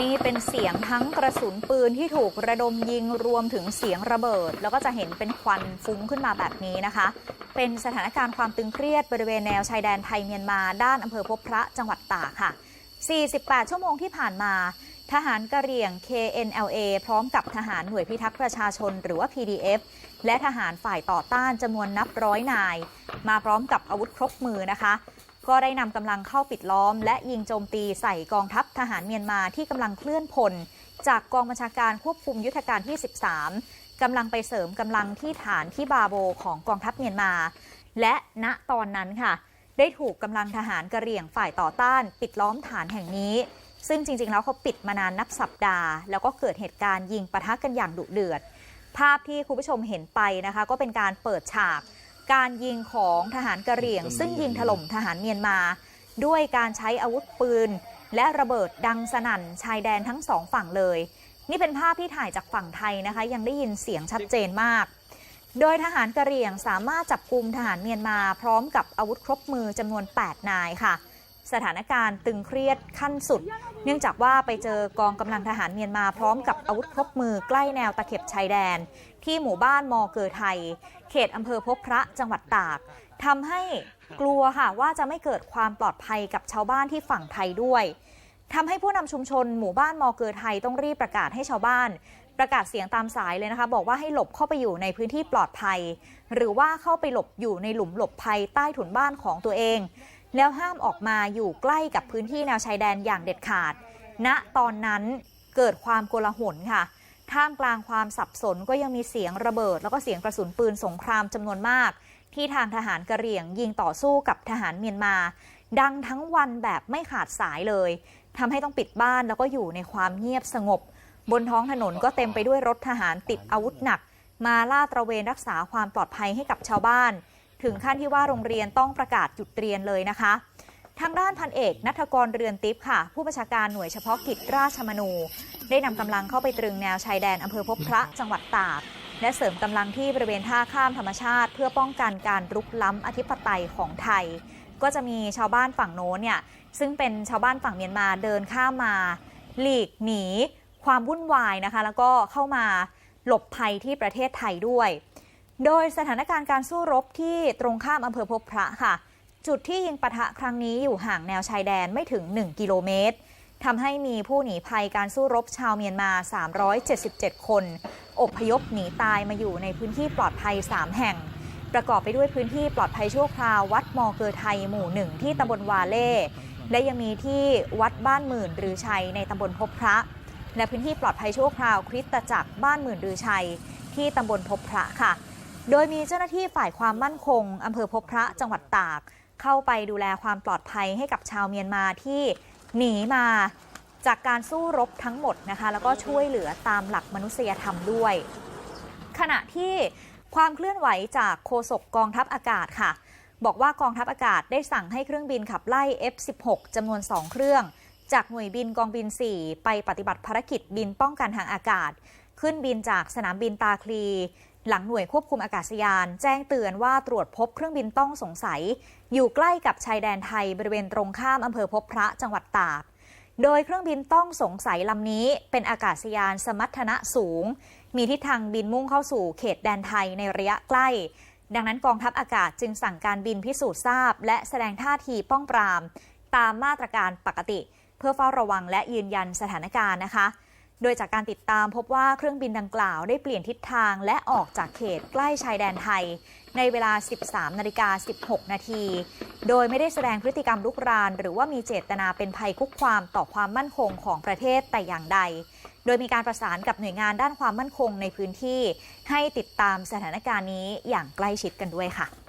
นี่เป็นเสียงทั้งกระสุนปืนที่ถูกระดมยิงรวมถึงเสียงระเบิด แล้วก็จะเห็นเป็นควันฟุ้งขึ้นมาแบบนี้นะคะ เป็นสถานการณ์ความตึงเครียดบริเวณแนวชายแดนไทยเมียนมาด้านอำเภอพบพระจังหวัดตากค่ะ 48 ชั่วโมงที่ผ่านมา ทหารกะเหรี่ยง KNLA พร้อมกับทหารหน่วยพิทักษ์ประชาชนหรือว่า PDF และทหารฝ่ายต่อต้านจำนวนนับร้อยนาย มาพร้อมกับอาวุธครบมือนะคะ ก็ได้นำกำลังเข้าปิดล้อม และยิงโจมตีใส่กองทัพทหารเมียนมาที่กำลังเคลื่อนพล จากกองบัญชาการควบคุมยุทธการที่ 13กำลังไปเสริมกำลังที่ฐานที่บาโบของกองทัพเมียนมา และณตอนนั้นค่ะ ได้ถูกกำลังทหารกระเหรี่ยงฝ่ายต่อต้าน ปิดล้อมฐานแห่งนี้ ซึ่งจริง ๆ แล้วเขาปิดมานานนับสัปดาห์ แล้วก็เกิดเหตุการณ์ยิงปะทะกันอย่างดุเดือด ภาพที่คุณผู้ชมเห็นไปนะคะ ก็เป็นการเปิดฉาก การยิงของทหารกะเหรี่ยง ซึ่งยิงถล่มทหารเมียนมา ด้วยการใช้อาวุธปืน และระเบิดดังสนั่นชายแดนทั้งสองฝั่งเลย นี่เป็นภาพที่ถ่ายจากฝั่งไทยนะคะ ยังได้ยินเสียงชัดเจนมาก โดยทหารกะเหรี่ยงสามารถจับกลุ่มทหารเมียนมาพร้อมกับอาวุธครบมือจำนวน 8 นายค่ะสถานการณ์ตึงเครียดขั้นสุด เนื่องจากว่าไปเจอกองกำลังทหารเมียนมาพร้อมกับอาวุธครบมือใกล้แนวตะเข็บชายแดน ที่หมู่บ้านมอเกอไทย เขตอำเภอพบพระจังหวัดตากทำให้กลัวค่ะว่าจะไม่เกิดความปลอดภัยกับชาวบ้านที่ฝั่งไทยด้วยทำให้ผู้นำชุมชนหมู่บ้านมอเกอไทยต้องรีบประกาศให้ชาวบ้าน ประกาศเสียงตามสายเลยนะคะ บอกว่าให้หลบเข้าไปอยู่ในพื้นที่ปลอดภัย หรือว่าเข้าไปหลบอยู่ในหลุมหลบภัยใต้ถุนบ้านของตัวเอง แล้วห้ามออกมาอยู่ใกล้กับพื้นที่แนวชายแดนอย่างเด็ดขาดณตอนนั้นเกิดความโกลาหลค่ะ ท่ามกลางความสับสนก็ยังมีเสียงระเบิด แล้วก็เสียงกระสุนปืนสงครามจำนวนมาก ที่ทางทหารกะเหรี่ยงยิงต่อสู้กับทหารเมียนมา ดังทั้งวันแบบไม่ขาดสายเลยทำให้ต้องปิดบ้านแล้วก็อยู่ในความเงียบสงบ บนท้องถนนก็เต็มไปด้วยรถทหารติดอาวุธหนัก มาล่าตระเวนรักษาความปลอดภัยให้กับชาวบ้าน ถึงขั้นที่ว่าโรงเรียนต้องประกาศหยุดเรียนเลยนะคะ ทางด้านพันเอกนัทกรเรือนติปค่ะ ผู้บัญชาการหน่วยเฉพาะกิจราชมนู ได้นำกำลังเข้าไปตรึงแนวชายแดนอำเภอพบพระจังหวัดตาก และเสริมกำลังที่บริเวณท่าข้ามธรรมชาติ เพื่อป้องกันการรุกล้ำอธิปไตยของไทย ก็จะมีชาวบ้านฝั่งโน้นเนี่ยซึ่งเป็นชาวบ้านฝั่งเมียนมาเดินข้ามมา หลีกหนี ความวุ่นวายนะคะ แล้วก็เข้ามาหลบภัยที่ประเทศไทยด้วย โดยสถานการณ์การสู้รบที่ตรงข้ามอำเภอพบพระค่ะ จุดที่ยิงปะทะครั้งนี้อยู่ห่างแนวชายแดนไม่ถึง 1 กิโลเมตรทำให้มีผู้หนีภัยการสู้รบชาวเมียนมา 377 คน อบพยพหนีตายมาอยู่ในพื้นที่ปลอดภัย 3 แห่ง ประกอบไปด้วยพื้นที่ปลอดภัยชั่วคราววัดมอเกอไทยหมู่หนึ่งที่ตำบลวาเล่ และยังมีที่วัดบ้านหมื่นรือชัยในตำบลพบพระ และพื้นที่ปลอดภัยชั่วคราวคริสตจักรบ้านหมื่นรือชัย ที่ตำบลพบพระค่ะ โดยมีเจ้าหน้าที่ฝ่ายความมั่นคงอำเภอพบพระจังหวัดตาก เข้าไปดูแลความปลอดภัยให้กับชาวเมียนมาที่หนีมาจากการสู้รบทั้งหมดนะคะ แล้วก็ช่วยเหลือตามหลักมนุษยธรรมด้วย ขณะที่ความเคลื่อนไหวจากโฆษกกองทัพอากาศค่ะ บอกว่ากองทัพอากาศได้สั่งให้เครื่องบินขับไล่ F16 จำนวน 2 เครื่อง จากหน่วยบินกองบิน 4 ไปปฏิบัติภารกิจบินป้องกันทางอากาศ ขึ้นบินจากสนามบินตาคลี หลังหน่วยควบคุมอากาศยาน แจ้งเตือนว่าตรวจพบเครื่องบินต้องสงสัย อยู่ใกล้กับชายแดนไทยบริเวณตรงข้ามอำเภอพบพระจังหวัดตาก โดยเครื่องบินต้องสงสัยลำนี้ เป็นอากาศยานสมรรถนะสูง มีทิศทางบินมุ่งเข้าสู่เขตแดนไทยในระยะใกล้ ดังนั้นกองทัพอากาศจึงสั่งการบินพิสูจน์ทราบ และแสดงท่าทีป้องปราม ตามมาตรการปกติ เพื่อเฝ้าระวังและยืนยันสถานการณ์นะคะ โดยจากการติดตามพบว่าเครื่องบินดังกล่าวได้เปลี่ยนทิศทางและออกจากเขตใกล้ชายแดนไทย ในเวลา 13นาฬิกา16 นาที โดยไม่ได้แสดงพฤติกรรมลุกราน หรือว่ามีเจตนาเป็นภัยคุกความต่อความมั่นคงของประเทศแต่อย่างใด โดยมีการประสานกับหน่วยงานด้านความมั่นคงในพื้นที่ ให้ติดตามสถานการณ์นี้อย่างใกล้ชิดกันด้วยค่ะ